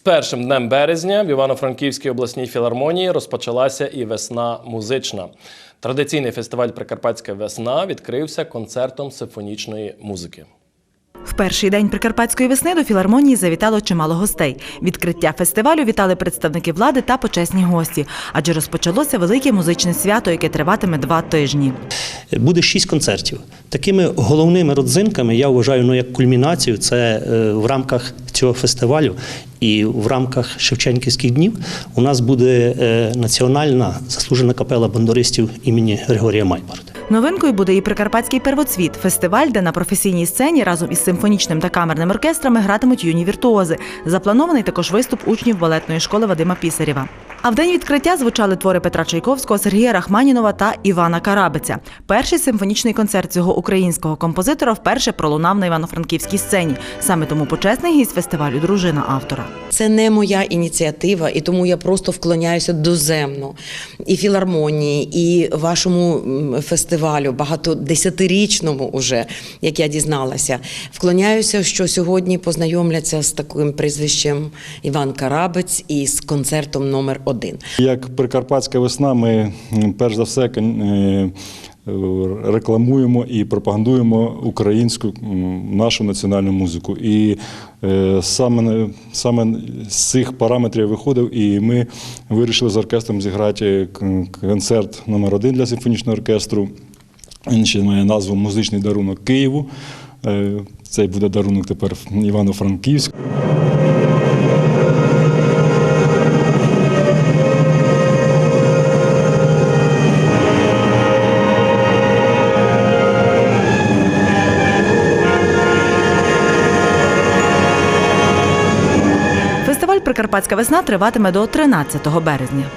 першим днем березня в Івано-Франківській обласній філармонії розпочалася і весна музична. Традиційний фестиваль Прикарпатська весна відкрився концертом симфонічної музики. В перший день Прикарпатської весни до філармонії завітало чимало гостей. Відкриття фестивалю вітали представники влади та почесні гості, адже розпочалося велике музичне свято, яке триватиме два тижні. Буде шість концертів. Такими головними родзинками я вважаю, ну як кульмінацію, це е, в рамках цього фестивалю і в рамках Шевченківських днів у нас буде е, національна заслужена капела бандуристів імені Григорія Майбарда. Новинкою буде і Прикарпатський первоцвіт фестиваль, де на професійній сцені разом із симфонічним та камерним оркестрами гратимуть юні віртуози. Запланований також виступ учнів балетної школи Вадима Пісарєва. А в день відкриття звучали твори Петра Чайковського, Сергія Рахманінова та Івана Карабиця. Перший симфонічний концерт цього українського композитора вперше пролунав на івано-франківській сцені. Саме тому почесний гість фестивалю дружина автора. Це не моя ініціатива, і тому я просто вклоняюся доземно і філармонії, і вашому фестивалю, багатодесятирічному уже, як я дізналася. Вклоняюся, що сьогодні познайомляться з таким прізвищем Іван Карабець і з концертом номер один. Як Прикарпатська весна, ми перш за все е, рекламуємо і пропагандуємо українську нашу національну музику. І е, саме, саме з цих параметрів виходив, і ми вирішили з оркестром зіграти концерт номер один для симфонічного оркестру. Він ще має назву Музичний дарунок Києву. Е, Цей буде дарунок тепер Івано-Франківську. Прикарпатська весна триватиме до 13 березня.